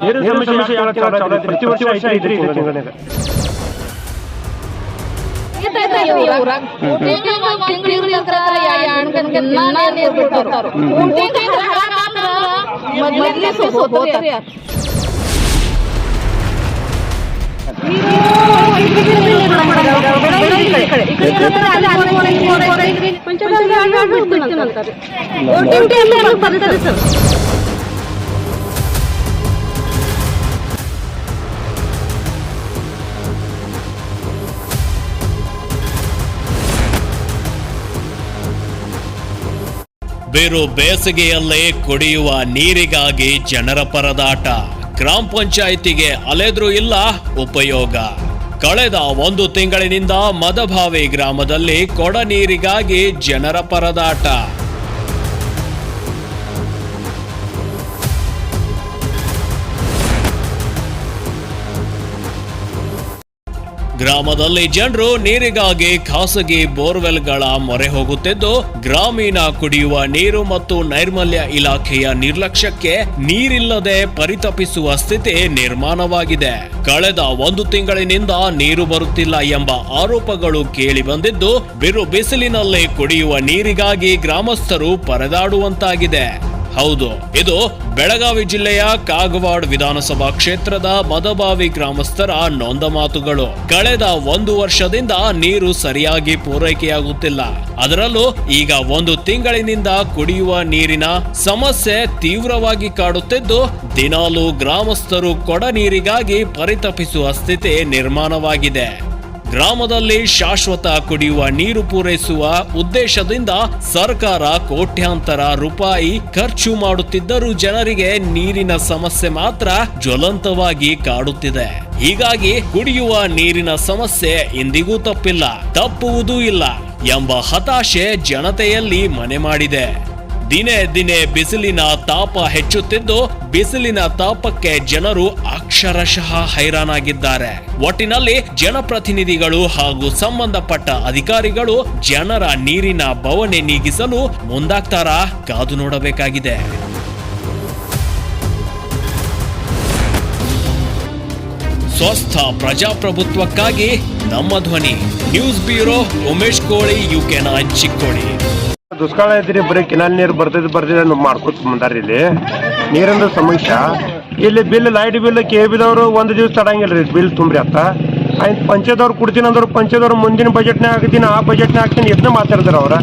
ನೀರಿನ ಸಮಸ್ಯೆ ಯಾಕೆ ಚಾಲು ಐತ್ರಿ? ಪ್ರತಿ ವರ್ಷ ಐತ್ರಿ ಇದು ತಿಂಗಳಿಗೆ. ಸರ್ ಬೇರು ಬೇಸಿಗೆಯಲ್ಲೇ ಕುಡಿಯುವ ನೀರಿಗಾಗಿ ಜನರ ಪರದಾಟ. ಗ್ರಾಮ ಪಂಚಾಯಿತಿಗೆ ಅಲೆದ್ರೂ ಇಲ್ಲ, ಉಪಯೋಗ. ಕಳೆದ ಒಂದು ತಿಂಗಳಿನಿಂದ ಮದಭಾವಿ ಗ್ರಾಮದಲ್ಲಿ ಕೊಡ ನೀರಿಗಾಗಿ ಜನರ ಪರದಾಟ. ಗ್ರಾಮದಲ್ಲಿ ಜನರು ನೀರಿಗಾಗಿ ಖಾಸಗಿ ಬೋರ್ವೆಲ್ಗಳ ಮೊರೆ ಹೋಗುತ್ತಿದ್ದು, ಗ್ರಾಮೀಣ ಕುಡಿಯುವ ನೀರು ಮತ್ತು ನೈರ್ಮಲ್ಯ ಇಲಾಖೆಯ ನಿರ್ಲಕ್ಷ್ಯಕ್ಕೆ ನೀರಿಲ್ಲದೆ ಪರಿತಪಿಸುವ ಸ್ಥಿತಿ ನಿರ್ಮಾಣವಾಗಿದೆ. ಕಳೆದ ಒಂದು ತಿಂಗಳಿನಿಂದ ನೀರು ಬರುತ್ತಿಲ್ಲ ಎಂಬ ಆರೋಪಗಳು ಕೇಳಿ ಬಂದಿದ್ದು ಬಿರು ಬಿಸಿಲಿನಲ್ಲಿ ಕುಡಿಯುವ ನೀರಿಗಾಗಿ ಗ್ರಾಮಸ್ಥರು ಪರದಾಡುವಂತಾಗಿದೆ. ಹೌದು. ಇದು ಬೆಳಗಾವಿ ಜಿಲ್ಲೆಯ ಕಾಗವಾಡ್ ವಿಧಾನಸಭಾ ಕ್ಷೇತ್ರದ ಮದಬಾವಿ ಗ್ರಾಮಸ್ಥರ ನೊಂದ ಮಾತುಗಳು. ಕಳೆದ ಒಂದು ವರ್ಷದಿಂದ ನೀರು ಸರಿಯಾಗಿ ಪೂರೈಕೆಯಾಗುತ್ತಿಲ್ಲ. ಅದರಲ್ಲೂ ಈಗ ಒಂದು ತಿಂಗಳಿನಿಂದ ಕುಡಿಯುವ ನೀರಿನ ಸಮಸ್ಯೆ ತೀವ್ರವಾಗಿ ಕಾಡುತ್ತಿದ್ದು, ದಿನಾಲೂ ಗ್ರಾಮಸ್ಥರು ಕೊಡ ನೀರಿಗಾಗಿ ಪರಿತಪಿಸುವ ಸ್ಥಿತಿ ನಿರ್ಮಾಣವಾಗಿದೆ. ಗ್ರಾಮದಲ್ಲಿ ಶಾಶ್ವತ ಕುಡಿಯುವ ನೀರು ಪೂರೈಸುವ ಉದ್ದೇಶದಿಂದ ಸರ್ಕಾರ ಕೋಟ್ಯಾಂತರ ರೂಪಾಯಿ ಖರ್ಚು ಮಾಡುತ್ತಿದ್ದರೂ ಜನರಿಗೆ ನೀರಿನ ಸಮಸ್ಯೆ ಮಾತ್ರ ಜ್ವಲಂತವಾಗಿ ಕಾಡುತ್ತಿದೆ. ಹೀಗಾಗಿ ಕುಡಿಯುವ ನೀರಿನ ಸಮಸ್ಯೆ ಇಂದಿಗೂ ತಪ್ಪಿಲ್ಲ, ತಪ್ಪುವುದೂ ಇಲ್ಲ ಎಂಬ ಹತಾಶೆ ಜನತೆಯಲ್ಲಿ ಮನೆ ಮಾಡಿದೆ. ದಿನೇ ದಿನೇ ಬಿಸಿಲಿನ ತಾಪ ಹೆಚ್ಚುತ್ತಿದ್ದು ಬಿಸಿಲಿನ ತಾಪಕ್ಕೆ ಜನರು ಅಕ್ಷರಶಃ ಹೈರಾಣಾಗಿದ್ದಾರೆ ಒಟ್ಟಿನಲ್ಲಿ ಜನಪ್ರತಿನಿಧಿಗಳು ಹಾಗೂ ಸಂಬಂಧಪಟ್ಟ ಅಧಿಕಾರಿಗಳು ಜನರ ನೀರಿನ ಬವಣೆ ನೀಗಿಸಲು ಮುಂದಾಗ್ತಾರಾ ಕಾದು ನೋಡಬೇಕಾಗಿದೆ. ಸ್ವಸ್ಥ ಪ್ರಜಾಪ್ರಭುತ್ವಕ್ಕಾಗಿ ನಮ್ಮ ಧ್ವನಿ. ನ್ಯೂಸ್ ಬ್ಯೂರೋ ಉಮೇಶ್ ಕೋಳಿ ಯು ಕೆನ ಚಿಕ್ಕೋಡಿ ದುಷ್ಕಾಲ ಐತ್ರಿ ಬರೀ ಕಿನಾಲ್ ನೀರು ಬರ್ತೈತಿ ಬರ್ತೈತಿ ಮಾಡ್ಕೊತ ಬಂದಾರ ಇಲ್ಲಿ. ನೀರಿಂದು ಸಮಸ್ಯೆ. ಇಲ್ಲಿ ಬಿಲ್, ಲೈಟ್ ಬಿಲ್ ಕೆ ಬಿದವರು ಒಂದು ದಿವಸ ತಡಂಗಿಲ್ಲ ರೀ, ಬಿಲ್ ತುಂಬ್ರಿ ಅತ್ತ. ಆಯ್ತು ಪಂಚಾಯದವ್ರು ಕೊಡ್ತೀನಿ ಅಂದ್ರು ಪಂಚಾಯದವ್ರು ಮುಂದಿನ ಬಜೆಟ್ನೇ ಹಾಕ್ತೀನಿ, ಆ ಬಜೆಟ್ನೇ ಹಾಕ್ತೀನಿ ಇದನ್ನ ಮಾತಾಡ್ತಾರೆ ಅವ್ರ?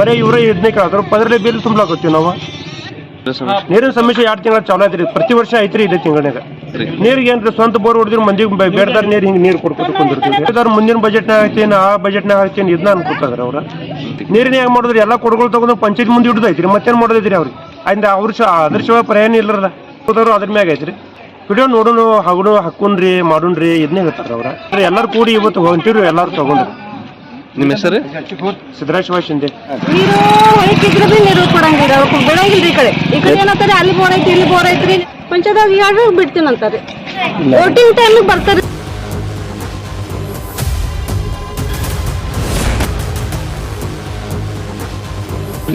ಬರೀ ಇವರೇ ಇದನ್ನೇ ಕೇಳಿದ್ರು ಪದರಲ್ಲೇ ಬಿಲ್ ತುಂಬಲಾಕೋತೀವಿ ನಾವು. ನೀರಿನ ಸಮಸ್ಯೆ ಎರಡು ತಿಂಗಳ ಚಾಲು ಐತ್ರಿ ಪ್ರತಿ ವರ್ಷ ಐತ್ರಿ ಇದೇ ತಿಂಗಳಾಗ ನೀರಿಗೆ ಏನ್ರಿ, ಸ್ವಂತ ಬೋರ್ ಹೊಡೆದ್ರೆ ಮಂದಿ ಬೇಡದಾರ ನೀರು ಹಿಂಗೆ ನೀರು ಕೊಡ್ಕೊತ ಕುಂದಿರ್ತೀವಿ. ಮುಂದಿನ ಬಜೆಟ್ನಾಗ ಹಾಕ್ತೀನಿ, ಆ ಬಜೆಟ್ನೇ ಹಾಕ್ತೀನಿ ಇದನ್ನ ಅನ್ಕೊತಾರ ಅವ್ರ. ನೀರಿನ ಹೆಂಗ್ ಮಾಡಿದ್ರಿ? ಎಲ್ಲ ಕೊಡಗಳು ತಗೊಂಡು ಪಂಚಾಯತ್ ಮುಂದೆ ಹಿಡಿದೈತ್ರಿ ಮತ್ತೇನ್ ಮಾಡೋದೈತ್ರಿ ಅವ್ರಿಗೆ ಅಂದ್ರೆ ಅವ್ರ ಅದ್ರ ಶಿವ ಪ್ರಯಾಣ ಇಲ್ಲರಲ್ಲ. ಹೋದವ್ರು ಅದ್ರ ಮ್ಯಾಗ ಐತ್ರಿ. ವಿಡಿಯೋ ನೋಡೋಣ ಹಗಡು ಹಾಕೊಂಡ್ರಿ ಮಾಡೋಣ್ರಿ ಇದನ್ನೇ ಹೇಳ್ತಾರ ಅವ್ರ. ಎಲ್ಲರೂ ಕೂಡಿ ಇವತ್ತು ಹೊಂಟಿರು ಎಲ್ಲಾರು ತಗೊಂಡ್ರು. ನಿಮ್ಮ ಹೆಸರು? ಸಿದ್ದರಾಶ್ವ ಶಿಂದೆ ನೀರು ಹೊಯ್ಕಿದ್ರೆ ಬಿ ನೀರು ಕೊಡಂಗಿಲ್ಲ. ಅವ್ರು ಬಿಡಂಗಿಲ್ರಿ ಈ ಕಡೆ. ಈ ಕಡೆ ಏನಂತಾರೆ ಅಲ್ಲಿ ಬೋರ್ ಐತಿ ಇಲ್ಲಿ ಬೋರ್ ಐತ್ರಿ. ಪಂಚದಾಗ ಹೇಳ್ರಿ ಬಿಡ್ತೀನಿ ಅಂತಾರೆ ವೋಟಿಂಗ್ ಟೈಮಿಗೆ ಬರ್ತಾರೆ.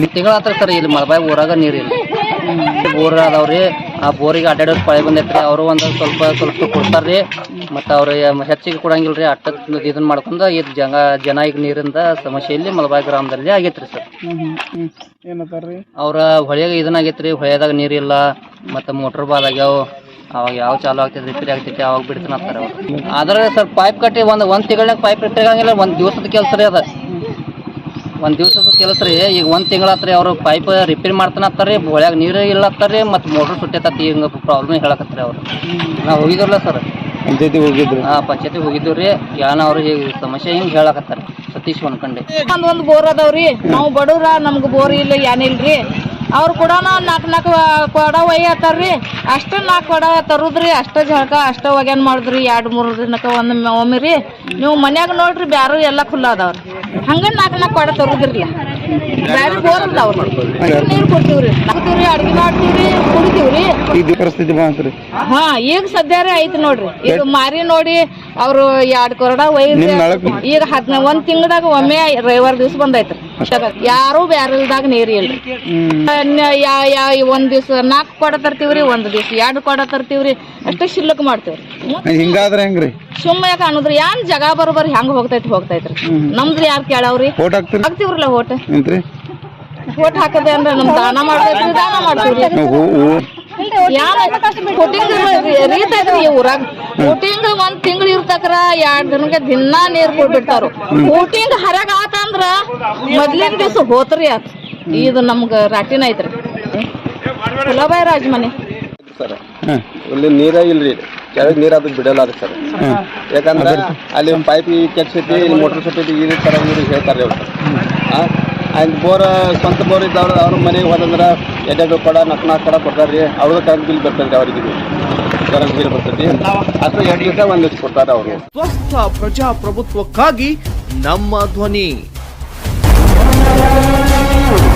ತಿಂಗಳ ಆತ್ರ ಸರ್ ಇಲ್ಲಿ ಮಳಬಾಯಿ ಊರಾಗ ನೀರಿಲ್ಲ ಬೋರ್ ಅದಾವ್ರಿ ಆ ಬೋರಿಗೆ ಅಡ್ಡಾಡೋದು ಪಳೆ ಬಂದೈತ್ರಿ ಅವರು ಒಂದು ಸ್ವಲ್ಪ ಸ್ವಲ್ಪ ಕೊಡ್ತಾರ್ರಿ ಮತ್ತು ಅವ್ರು ಹೆಚ್ಚಿಗೆ ಕೊಡಂಗಿಲ್ಲ ರೀ ಅಟ್ಟ ಇದನ್ನ ಮಾಡ್ಕೊಂಡು ಇದು ಜನ ಜನ ಈಗ ನೀರಿಂದ ಸಮಸ್ಯೆಯಲ್ಲಿ ಮಲಬಾಯಿ ಗ್ರಾಮದಲ್ಲಿ ಆಗೈತ್ರಿ ಸರ್. ಅವ್ರ ಹೊಳೆಯಾಗ ಇದನ್ನ ಆಗೈತ್ರಿ ಹೊಳೆದಾಗ ನೀರಿಲ್ಲ ಮತ್ತು ಮೋಟ್ರ್ ಬಾಲ್ ಆಗ್ಯಾವ ಅವಾಗ ಯಾವ ಚಾಲು ಆಗ್ತೈತಿ ರಿಪೇರಿ ಆಗ್ತೈತಿ ಅವಾಗ ಬಿಡ್ತಾರೆ ಅಂತಾರೆ ಅವ್ರು. ಆದ್ರೆ ಸರ್ ಪೈಪ್ ಕಟ್ಟಿ ಒಂದು ಒಂದು ತಿಂಗಳಾಗ ಪೈಪ್ ರಿಪೇರಿ ಆಗಂಗಿಲ್ಲ ಒಂದು ದಿವಸದ ಕೆಲಸ ರೀ ಅದ. ಒಂದು ದಿವಸದ ಕೆಲಸ ರೀ ಈಗ ಒಂದು ತಿಂಗಳಾತ್ರಿ ಅವರು ಪೈಪ್ ರಿಪೇರಿ ಮಾಡ್ತಾನೆ ರೀ ಹೊಳ್ಯಾಗ ನೀರು ಇಲ್ಲ ರೀ ಮತ್ತು ಮೋಟ್ರ್ ಸುಟ್ಟೈತಿ ಹಿಂಗೆ ಪ್ರಾಬ್ಲಮ್ ಹೇಳಕತ್ರಿ ಅವ್ರು. ನಾವು ಹೋಗಿದ್ರಲ್ಲ ಸರ್? ಪಂಚಾಯತಿ ಹೋಗಿದ್ರು ಹಾಂ ಪಂಚಾಯತಿ ಹೋಗಿದ್ದೀವಿ ರೀ ಯಾನ ಅವ್ರು ಹೀಗೆ ಸಮಸ್ಯೆ ಹಿಂಗೆ ಹೇಳಕತ್ತಾರೆ ಸತೀಶ್ ಅನ್ಕಂಡೆ ಒಂದ್ ಒಂದ್ ಬೋರ್ ಅದಾವ್ರಿ ನಾವು ಬಡವ್ರ ನಮ್ಗೆ ಬೋರ್ ಇಲ್ಲ ಏನಿಲ್ರಿ ಅವ್ರು ಕೂಡ ನಾಲ್ಕು ನಾಲ್ಕು ಕೊಡ ಒಯ್ಯತ್ತಾರ್ರಿ ಅಷ್ಟು ನಾಲ್ಕು ಕೊಡ ತರುದ್ರಿ ಅಷ್ಟು ಜಳಕ ಅಷ್ಟ ಒಗ್ಯಾನ್ ಮಾಡಿದ್ರಿ. ಎರಡು ಮೂರು ದಿನಕ್ಕ ಒಂದು ಒಮ್ಮೆ ರೀ ನೀವು ಮನ್ಯಾಗ ನೋಡ್ರಿ ಬ್ಯಾರು ಎಲ್ಲ ಖುಲ್ಲ ಅದಾವ್ರಿ. ಹಂಗ ನಾಲ್ಕು ನಾಲ್ಕು ಕೊಡ ತರುದ್ರಿ ಬ್ಯಾರೆ ನೀರು ಅಡ್ಗೆ ಕುಡಿತೀವ್ರಿ. ಈಗ ಪರಿಸ್ಥಿತಿ ಬಂತ್ರಿ. ಹಾ ಈಗ ಸದ್ಯ ರೀ ಐತಿ ನೋಡ್ರಿ. ಇದು ಮಾರಿ ನೋಡಿ ಅವ್ರು ಎರಡು ಕೊರಡ ಒಯ್ಯ ಈಗ ಹದಿನ ಒಂದ್ ತಿಂಗಳದಾಗ ಒಮ್ಮೆ ರವಿವಾರ ದಿವಸ ಬಂದೈತ್ರಿ. ಯಾರು ಬ್ಯಾರಲ್ದಾಗ ನೀರ್ ಇಲ್ರಿ. ಯಾ- ಯಾ- ಒಂದ್ ದಿವ್ಸ ನಾಲ್ಕು ಕೊಡ ತರ್ತೀವ್ರಿ ಒಂದ್ ದಿವ್ಸ ಎರಡು ಕೊಡ ತರ್ತೀವ್ರಿ ಅಷ್ಟು ಶಿಲ್ಲಕ್ ಮಾಡ್ತೀವ್ರಿ. ಹಿಂಗಾದ್ರೆ ಹೆಂಗ್ರಿ? ಸುಮ್ಮ ಯಾಕೆ ಅನ್ನೋದ್ರಿ ಯಾನ್ ಜಗ ಬರೋಬರ್ ಹೆಂಗ್ ಹೋಗ್ತೈತಿ ಹೋಗ್ತೈತ್ರಿ. ನಮ್ದ್ರಿ ಯಾರು ಕೇಳವ್ರಿ? ಓಟ್ ಹಾಕ್ತಿವ್ರಲ್ಲ ಓಟ್ ಓಟ್ ಹಾಕದೆ ಅಂದ್ರೆ ನಮ್ ದಾನ ಮಾಡ್ತೈತ್ರಿ ದಾನ ಮಾಡ್ತೀವ್ರಿ ರೀತ್ ಐತ್ರಿ ಊರಾಗ. ಒಂದ್ ತಿಂಗಳು ಇರ್ತಕ್ರ ಎರಡ್ ದಿನಕ್ಕೆ ದಿನಾ ನೀರ್ ಕೊಡ್ಬಿಡ್ತಾರ ಫುಟಿಂಗ್ ಹರಗ ಆತಂದ್ರ ಮೊದ್ಲಿನ ದಿವಸ ಹೋತ್ರಿ ಆತ ಇದು ನಮ್ಗ ರಾಟಿನ ಐತ್ರಿ. ಕುಲಬಾಯಿ ರಾಜ ಮನೆ. ಸರ್ ಇಲ್ಲಿ ನೀರ ಇಲ್ರಿ. ಕೆಳಗ್ ನೀರ ಅದಕ್ಕೆ ಬಿಡಲ್ಲ ಅದಕ್ಕೆ ಸರ್ ಯಾಕಂದ್ರೆ ಅಲ್ಲಿ ಪೈಪ್ ಕೆಚ್ಚೈತಿ ಇಲ್ಲಿ ಮೋಟ್ರ್ ಸೊಟ್ಟೈತಿ ಈ ಥರ ಇವ್ರು ಹೇಳ್ತಾರೆ ಅವ್ರು ಆಯ್ತು ಬೋರ್ ಸ್ವಂತ ಬೋರ್ ಇದ್ದವ್ರು ಅವ್ರ ಮನೆಗೆ ಹೋದಂದ್ರೆ ಎಡ್ಡೆಡು ಕೊಡ ನಾಲ್ಕು ನಾಲ್ಕು ಕೊಡ ಕೊಡ್ತಾರೆ ರೀ ಅವ್ರದ್ದು ಕರೆಂಟ್ ಬಿಲ್ ಬರ್ತದೆ ಅವ್ರಿಗೆ. ಕರೆಂಟ್ ಬಿಲ್ ಬರ್ತೈತಿ. ಅಷ್ಟು ಎರಡು ದಿವಸ ಒಂದು ಕೊಡ್ತಾರೆ ಅವರು. ಸ್ವಸ್ಥ ಪ್ರಜಾಪ್ರಭುತ್ವಕ್ಕಾಗಿ ನಮ್ಮ ಧ್ವನಿ. Thank you.